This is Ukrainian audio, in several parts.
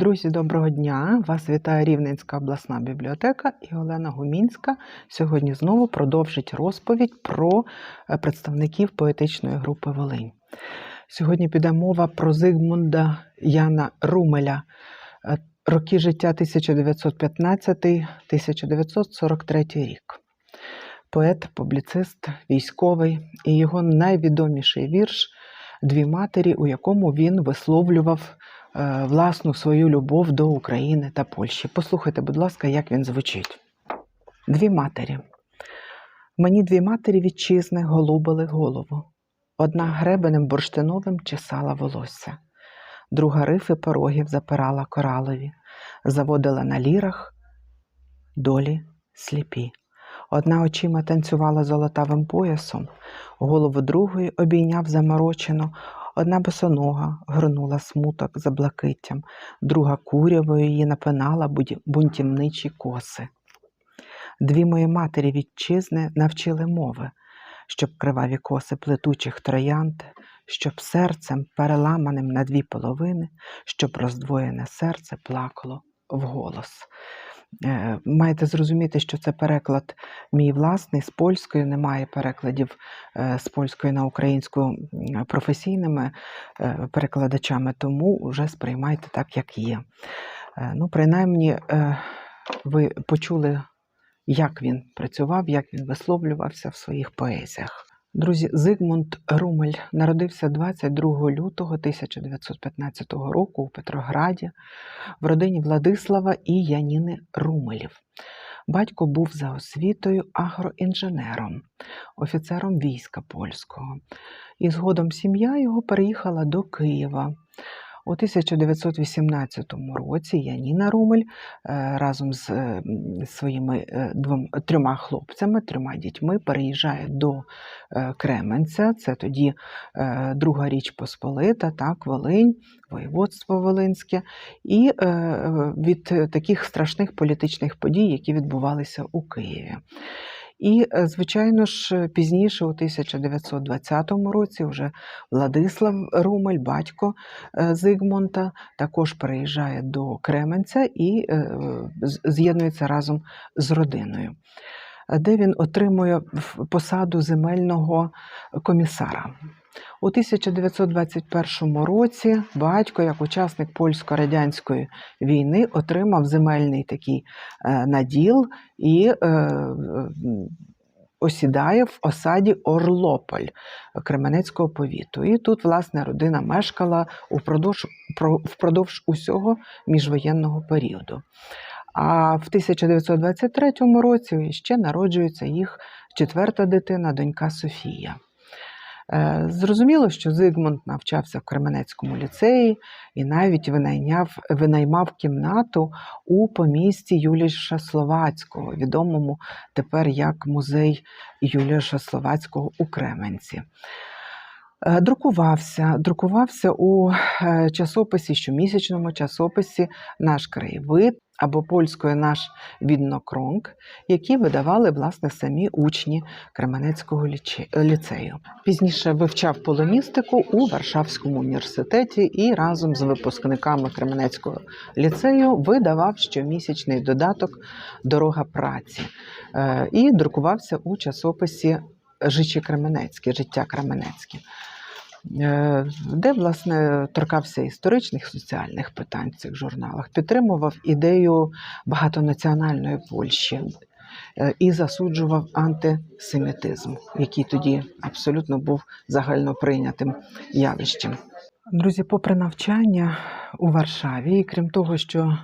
Друзі, доброго дня! Вас вітає Рівненська обласна бібліотека і Олена Гумінська. Сьогодні знову продовжить розповідь про е, представників поетичної групи Волинь. Сьогодні піде мова про Зигмунда Яна Румеля, е, роки життя 1915-1943 рік. Поет, публіцист, військовий і його найвідоміший вірш Дві матері, у якому він висловлював власну свою любов до України та Польщі. Послухайте, будь ласка, як він звучить. Дві матері. Мені дві матері вітчизни голубили голову. Одна гребенем бурштиновим чесала волосся, друга рифи порогів запирала коралові, заводила на лірах долі сліпі. Одна очима танцювала золотавим поясом, голову другої обійняв заморочено, одна босонога горнула смуток за блакиттям, друга курявою її напинала бунтівничі коси. Дві мої матері вітчизни навчили мови, щоб криваві коси плетучих троянд, щоб серцем, переламаним на дві половини, щоб роздвоєне серце плакало вголос. Е, Маєте зрозуміти, що це переклад мій власний з польської, немає перекладів е, з польської на українську професійними е, перекладачами, тому вже сприймайте так, як є. Ну, принаймні, ви почули, як він працював, як він висловлювався в своїх поезіях. Друзі, Зигмунд Румель народився 22 лютого 1915 року у Петрограді в родині Владислава і Яніни Румелів. Батько був за освітою агроінженером, офіцером війська польського. І згодом сім'я його переїхала до Києва. У 1918 році Яніна Румель е, разом з е, своїми е, двом, трьома хлопцями, трьома дітьми переїжджає до Кременця. Це тоді Друга Річ Посполита, так, Волинь, воєводство Волинське, і від таких страшних політичних подій, які відбувалися у Києві. І, е, звичайно ж, пізніше, у 1920 році, вже Владислав Румель, батько е, Зигмунта, також переїжджає до Кременця і е, з'єднується разом з родиною, е, де він отримує посаду земельного комісара. У 1921 році батько, як учасник польсько-радянської війни, отримав земельний такий е, наділ і е, осідає в осаді Орлополь Кременецького повіту. І тут, власне, родина мешкала упродовж, впродовж усього міжвоєнного періоду. А в 1923 році ще народжується їх четверта дитина, донька Софія. Е, Зрозуміло, що Зигмунд навчався в Кременецькому ліцеї і навіть винайняв, винаймав кімнату у помісті Юліша Словацького, відомому тепер як музей Юліша Словацького у Кременці. Е, Друкувався, друкувався у е, часописі, щомісячному часописі Наш краєвид або польською наш віднокронг, які видавали власне самі учні Кременецького ліцею. Пізніше вивчав полоністику у Варшавському університеті і разом з випускниками Кременецького ліцею видавав щомісячний додаток Дорога праці Е, і друкувався у часописі Жичі Кременецьке, життя Кременецьке. Е, Де, власне, торкався історичних соціальних питань в цих журналах, підтримував ідею багатонаціональної Польщі е, і засуджував антисемітизм, який тоді абсолютно був загальноприйнятим явищем. Друзі, попри навчання у Варшаві, і крім того, що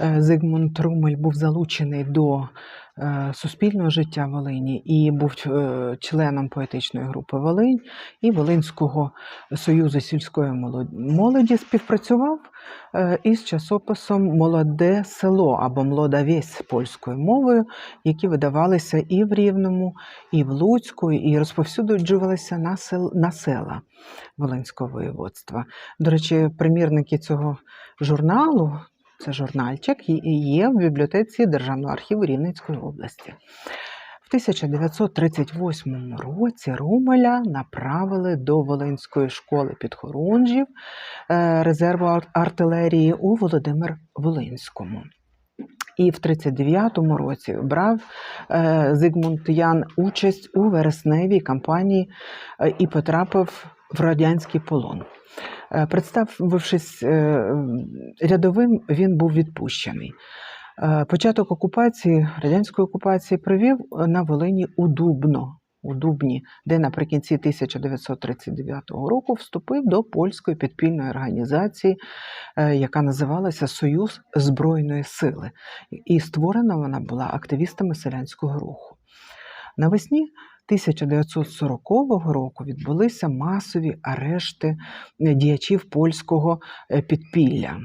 е, Зигмунд Румель був залучений до суспільного життя Волині і був е, членом поетичної групи Волинь і Волинського союзу сільської молоді, співпрацював е, із часописом Молоде село або Млода вісь польською мовою, які видавалися і в Рівному, і в Луцьку, і розповсюджувалися на, сел, на села Волинського воєводства. До речі, примірники цього журналу, це журнальчик, і- є в бібліотеці Державного архіву Рівненської області. В 1938 році Румеля направили до Волинської школи підхорунжів е, резерву ар- артилерії у Володимир Волинському. І в 39-му році брав е, Зигмунд Ян участь у вересневій кампанії е, і потрапив в радянський полон. Е, Представившись е, рядовим, він був відпущений. Е, Початок окупації, радянської окупації привів на Волині у Дубно, у Дубні, де наприкінці 1939 року вступив до польської підпільної організації, яка називалася Союз Збройної сили. І створена вона була активістами селянського руху. Навесні 1940 року відбулися масові арешти е, діячів польського е, підпілля.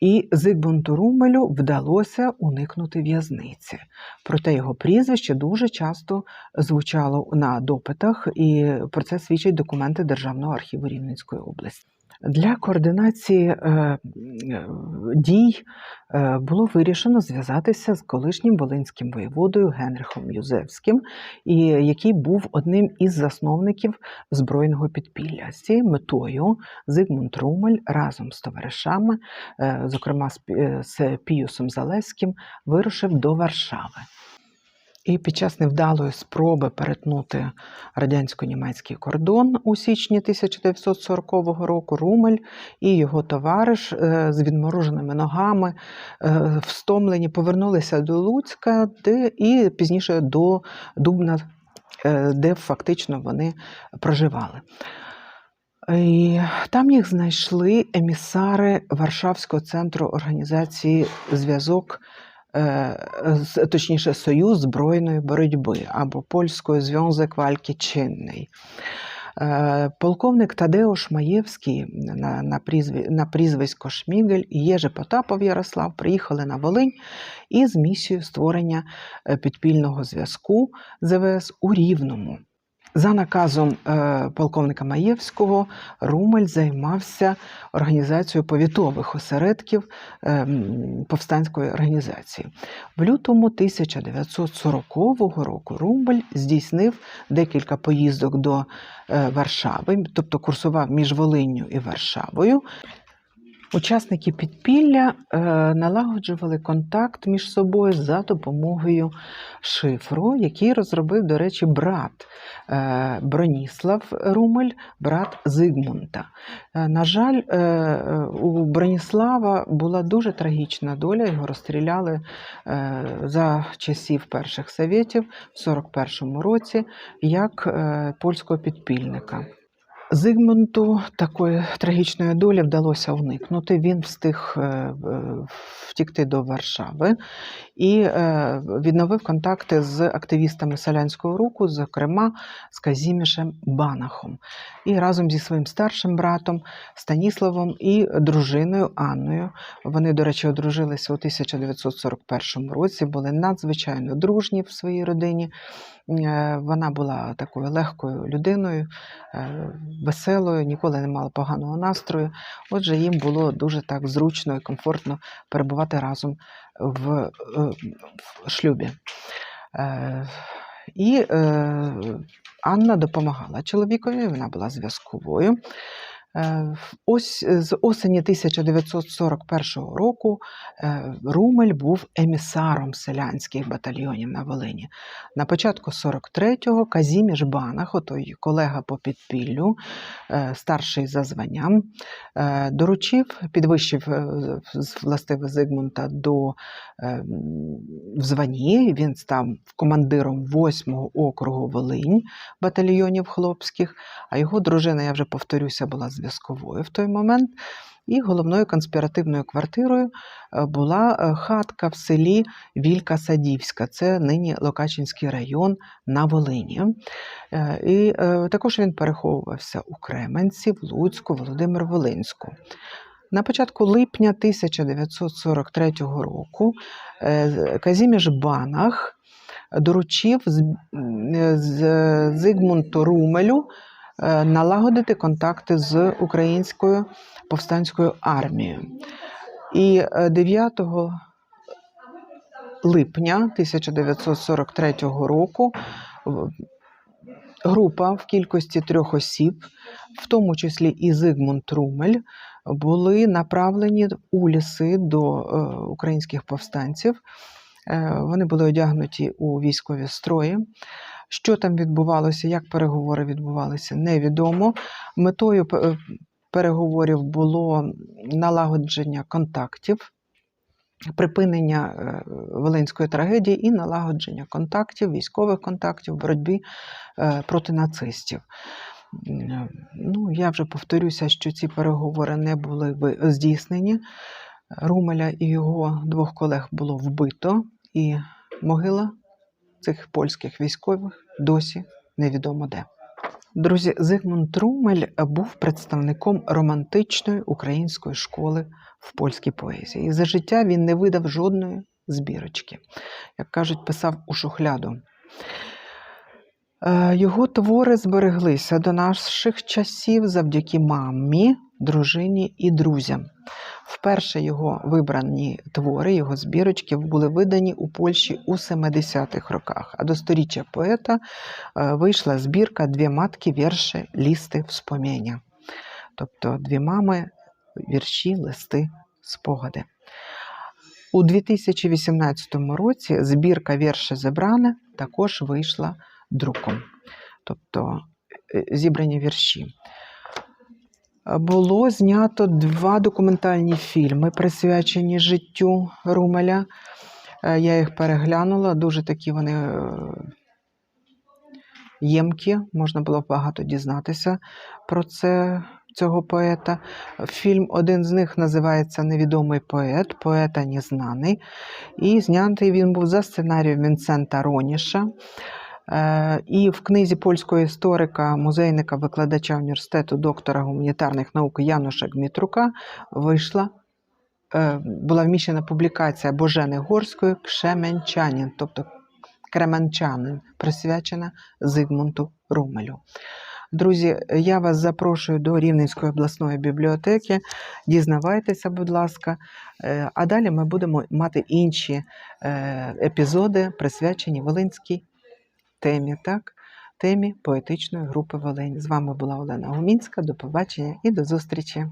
І Зигмунту Румелю вдалося уникнути в'язниці. Проте його прізвище дуже часто звучало на допитах, і про це свідчать документи Державного архіву Рівненської області. Для координації е, дій е, було вирішено зв'язатися з колишнім волинським воєводою Генрихом Юзевським, який був одним із засновників збройного підпілля. З цією метою Зигмунд Румель разом з товаришами, е, зокрема з Піюсом Залеським, вирушив до Варшави. І під час невдалої спроби перетнути радянсько-німецький кордон у січні 1940 року Румель і його товариш е, з відмороженими ногами, е, встомлені, повернулися до Луцька де, і пізніше до Дубна, е, де фактично вони проживали. І там їх знайшли емісари Варшавського центру організації зв'язок, точніше, Союз збройної боротьби або польської Зwiązek Walki Чинний. Е, Полковник Тадеуш Маєвський на, на, прізві, на прізвисько Шмігель і Єже Потапов Ярослав приїхали на Волинь із місією створення е, підпільного зв'язку ЗВС у Рівному. За наказом е, полковника Маєвського Румель займався організацією повітових осередків е, повстанської організації. В лютому 1940 року Румель здійснив декілька поїздок до е, Варшави, тобто курсував між Волинню і Варшавою. Учасники підпілля е, налагоджували контакт між собою за допомогою шифру, який розробив, до речі, брат е, Броніслав Румель, брат Зигмунта. Е, на жаль, у Броніслава була дуже трагічна доля, його розстріляли за часів перших совєтів в 41-му році як польського підпільника. Зигмунту такої трагічної долі вдалося уникнути. Він встиг е, е, втікти до Варшави і е, відновив контакти з активістами селянського руху, зокрема з Казімішем Банахом. І разом зі своїм старшим братом Станіславом і дружиною Анною. Вони, до речі, одружилися у 1941 році, були надзвичайно дружні в своїй родині. Вона була такою легкою людиною, веселою, ніколи не мала поганого настрою. Отже, їм було дуже так зручно і комфортно перебувати разом в, е, в шлюбі. Е, І е, Анна допомагала чоловікові, вона була зв'язковою. Е, Ось з осені 1941 року е, Румель був емісаром селянських батальйонів на Волині. На початку 43-го Казіміш Банах, отой колега по підпіллю, е, старший за званням, е, доручив, підвищив е, властиво Зигмунта до е, в. Він став командиром 8-го округу Волинь батальйонів хлопських, а його дружина, я вже повторюся, була зв'язковою в той момент. І головною конспіративною квартирою е, була е, хатка в селі Вілька Садівська. Це нині Локачинський район на Волині. Е, І також він переховувався у Кременці, в Луцьку, Володимир Волинську. На початку липня 1943 року Казіміш Банах доручив Зигмунту Румелю налагодити контакти з українською повстанською армією. І е, 9 липня 1943 року група в кількості трьох осіб, в тому числі і Зигмунд Трумель, були направлені у ліси до е, українських повстанців. Е, Вони були одягнуті у військові строї. Що там відбувалося, як переговори відбувалися, невідомо. Метою переговорів було налагодження контактів, припинення е, Волинської трагедії і налагодження контактів, військових контактів боротьбі е, проти нацистів. Ну, я вже повторюся, що ці переговори не були ви- здійснені. Румеля і його двох колег було вбито, і могила цих польських військових досі невідомо де. Друзі, Зигмунд Трумель був представником романтичної української школи в польській поезії. І за життя він не видав жодної збірочки. Як кажуть, писав у шухляду. Е, Його твори збереглися до наших часів завдяки мамі, дружині і друзям. Вперше його вибрані твори, його збірочки були видані у Польщі у 70-х роках. А до сторіччя поета е, вийшла збірка Дві матки вірші лісти вспоміння. Тобто дві мами, вірші, листи, спогади. У 2018 році збірка вірші зебране також вийшла друком, тобто е, зібрані вірші. Було знято два документальні фільми, присвячені життю Румеля. Е, Я їх переглянула, дуже такі вони е, ємкі, можна було багато дізнатися про це, цього поета. Фільм один з них називається Невідомий поет, поета незнаний. І знятий він був за сценарієм Вінсента Роніша. Е, І в книзі польського історика, музейника, викладача університету, доктора гуманітарних наук Януша Гмітрука вийшла, е, була вміщена публікація Божени Горської Кшеменчанин, тобто Кременчанин, присвячена Зигмунту Румелю. Друзі, я вас запрошую до Рівненської обласної бібліотеки. Дізнавайтеся, будь ласка. Е, А далі ми будемо мати інші епізоди, присвячені Волинській темі, так? темі поетичної групи Волинь. З вами була Олена Гумінська. До побачення і до зустрічі.